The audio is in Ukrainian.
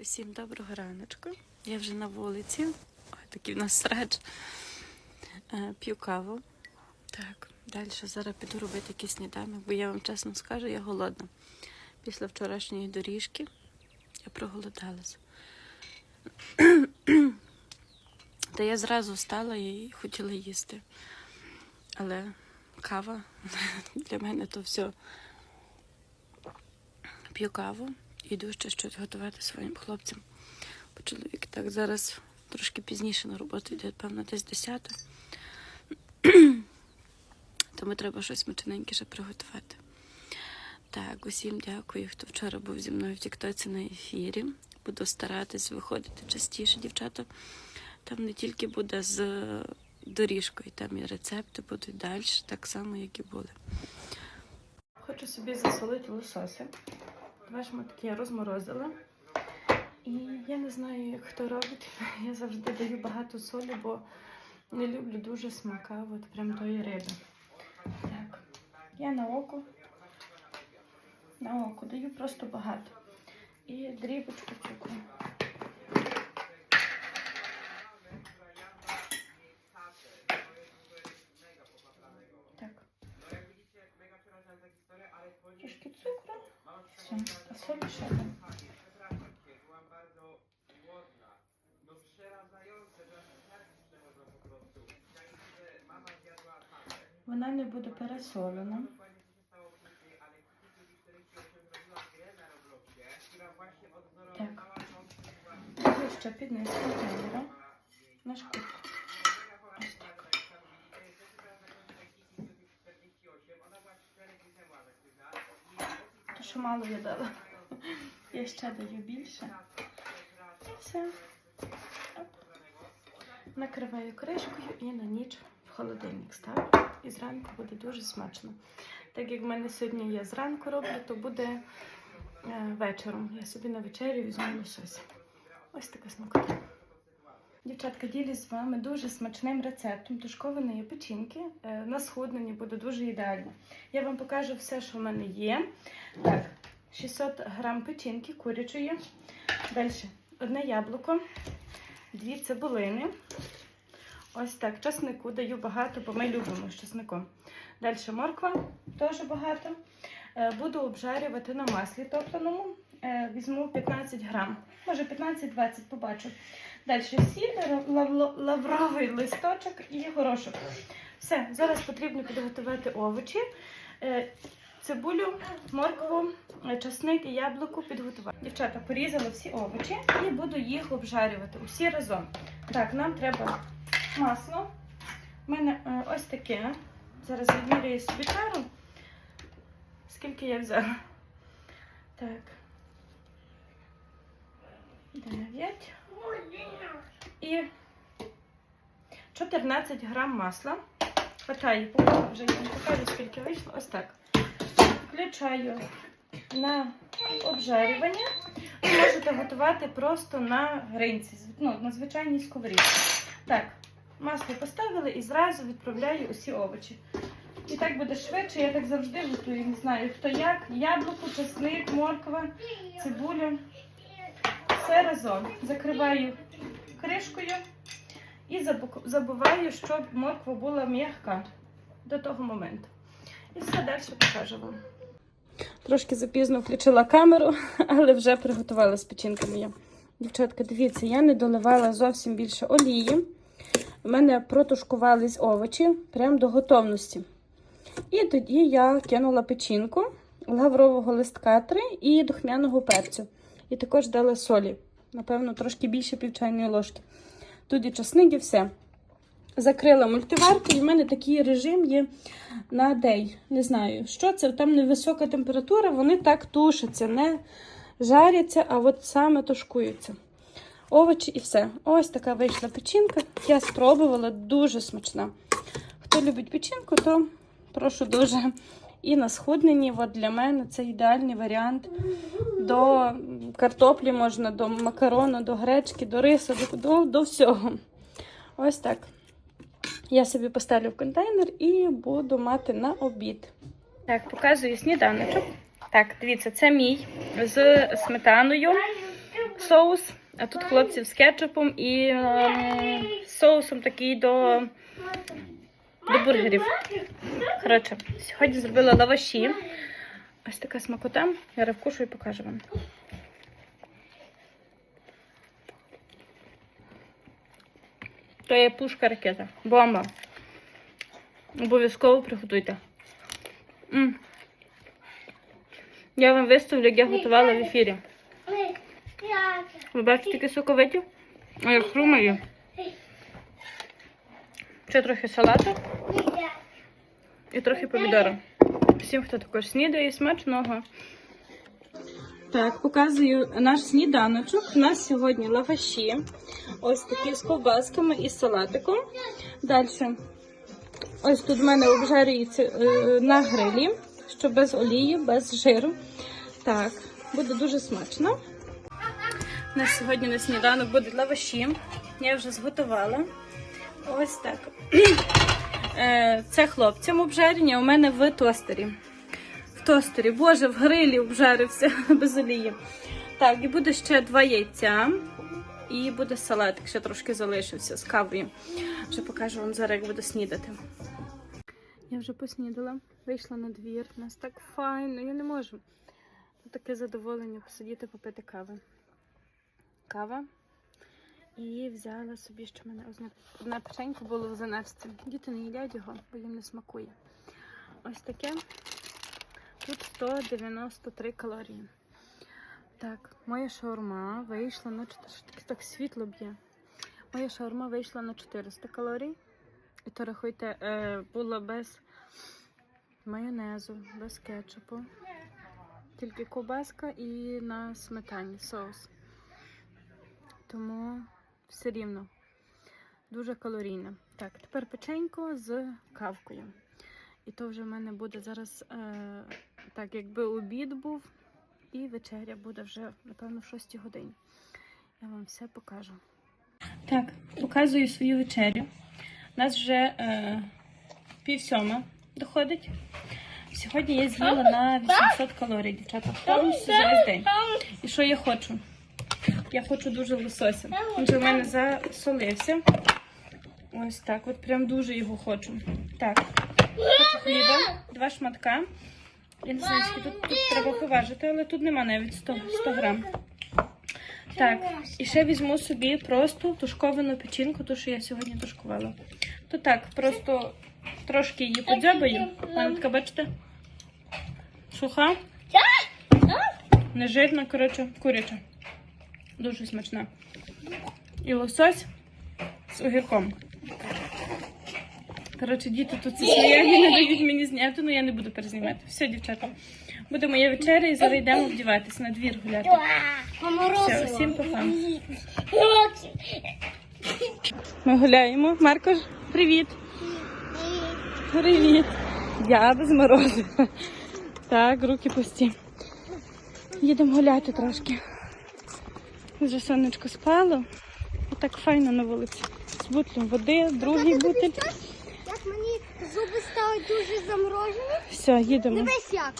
Усім доброго раночку. Я вже на вулиці. Ой, такий в нас срач. Е, П'ю каву. Так, далі зараз піду робити якийсь сніданок, бо я вам чесно скажу, я голодна. Після вчорашньої доріжки я проголодалася. Та я зразу встала і хотіла їсти. Але кава для мене то все. П'ю каву, іду ще щось готувати своїм хлопцям. Бо чоловік так зараз трошки пізніше на роботу йде, певно, десь 10. Тому треба щось смачненьке приготувати. Так, усім дякую, хто вчора був зі мною в Тіктоці на ефірі. Буду старатись виходити частіше, дівчата. Там не тільки буде з доріжкою, там і рецепти будуть далі, так само, як і були. Хочу собі засолити лосося. Шматки я розморозила. І я не знаю, як хто робить. Я завжди даю багато солі, бо не люблю дуже смака, от прям тої риби. Так, я на око. На око даю просто багато. І дрібочку цукру. 8, a sol 7. Вона не буде пересолена. Так. Ще підниз контейнера на шкурку. Що мало я дала. Я ще даю більше. І все. Накриваю кришкою і на ніч в холодильник ставлю. І зранку буде дуже смачно. Так як в мене сьогодні я зранку роблю, то буде е, вечором. Я собі на вечерю візьму лосось. Ось така смакота. Дівчатка, ділюсь з вами дуже смачним рецептом тушкованої печінки. Е, На схудненні буде дуже ідеально. Я вам покажу все, що в мене є. Так, 600 грам печінки курячої. Далі одне яблуко, дві цибулини. Ось так, часнику даю багато, бо ми любимо з часником. Далі морква, теж багато. Е, Буду обжарювати на маслі топленому. Е, Візьму 15 грам, може 15-20, побачу. Далі сіль, лавровий листочок і горошок. Все, зараз потрібно підготувати овочі. Е, Цибулю, моркву, часник і яблуко підготувати. Дівчата, порізала всі овочі і буду їх обжарювати усі разом. Так, нам треба масло. У мене ось таке. Зараз відміряю собі тару. Скільки я взяла? Так. 9 і 14 грам масла. Хватає, вже я вам покажу, скільки вийшло. Ось так. Включаю на обжарювання. Ви можете готувати просто на гринці, ну, на звичайній сковорідці. Так, масло поставили і зразу відправляю усі овочі. І так буде швидше, я так завжди готую. Не знаю, хто як. Яблуко, чесник, морква, цибуля. Все разом. Закриваю кришкою і забуваю, щоб морква була м'яка до того моменту. І все далі покажу вам. Трошки запізно включила камеру, але вже приготувала печінка моя. Дівчатка, дивіться, я не доливала зовсім більше олії. У мене протушкувались овочі прямо до готовності. І тоді я кинула печінку, лаврового листка 3 і духмяного перцю. І також дала солі. Напевно, трошки більше пів чайної ложки. Тут і часник, і все. Закрила мультиварку, і в мене такий режим є на день. Не знаю, що це, там невисока температура, вони так тушаться, не жаряться, а от саме тушкуються. Овочі і все. Ось така вийшла печінка. Я спробувала, дуже смачна. Хто любить печінку, то прошу дуже. І на схудненні, от для мене це ідеальний варіант. До картоплі можна, до макарону, до гречки, до рису, до, до, всього. Ось так. Я собі поставлю в контейнер і буду мати на обід. Так, показую сніданочок. Так, дивіться, це мій з сметаною, соус, а тут хлопців з кетчупом і ем, соусом такий до, до бургерів. Коротше, сьогодні зробила лаваші. Ось така смакота. Я вкушу і покажу вам. То є пушка ракета. Бомба. Обов'язково приготуйте. М. Я вам виставлю, як я готувала в ефірі. Ви бачите такі соковиті? А як хрумає. Ще трохи салату і трохи помідора. Всім, хто також снідає, смачного. Так, показую наш сніданочок. У нас сьогодні лаваші. Ось такі з ковбасками і салатиком. Далі. Ось тут в мене обжарюється е, на грилі, що без олії, без жиру. Так, буде дуже смачно. У нас сьогодні на сніданок будуть лаваші. Я вже зготувала. Ось так. Е, Це хлопцям обжарені, а у мене в тостері. В тостері, боже, в грилі обжарився без олії. Так, і буде ще два яйця. І буде салатик, ще трошки залишився з кавою. Вже покажу вам зараз, як буду снідати. Я вже поснідала, вийшла на двір. У нас так файно, я не можу. Таке задоволення посидіти, попити кави. Кава. І взяла собі, що в мене одна печенька було в занесці. Діти не їдять його, бо їм не смакує. Ось таке. Тут 193 калорії. Так, моя шаурма вийшла на 400, так, світло б'є. Моя шаурма вийшла на 400 калорій. І то рахуйте, е, було без майонезу, без кетчупу. Тільки ковбаска і на сметані соус. Тому все рівно дуже калорійне. Так, тепер печенько з кавкою. І то вже в мене буде зараз, е, так, якби обід був, і вечеря буде вже, напевно, в 6 годині. Я вам все покажу. Так, показую свою вечерю. У нас вже е, пів сьома доходить. Сьогодні я з'їла на 800 калорій, дівчата. Повністю за весь день. І що я хочу? Я хочу дуже лосося. Він же в мене засолився. Ось так, от прям дуже його хочу. Так, хочу хліба, два шматка. Я не знаю, скільки тут, тут треба поважити, але тут нема навіть 100, 100 грам. Так, і ще візьму собі просто тушковану печінку, ту, що я сьогодні тушкувала. То так, просто трошки її подзябаю. Вона бачите? Суха. Нежирна, коротше, куряча. Дуже смачна. І лосось з огірком. Коротше, діти тут це сміють, не дають мені зняти, але я не буду перезнімати. Все, дівчата. Буде моя вечеря і зараз йдемо вдіватися на двір гуляти. Все, всім па-па. Ми гуляємо. Маркош, привіт. Привіт. Я без морозу. Так, руки пусті. Їдемо гуляти трошки. Вже сонечко спало. І так файно на вулиці. З бутлем води, другий бутель. Як мені зуби стали дуже заморожені, Все, їдемо. дивись як.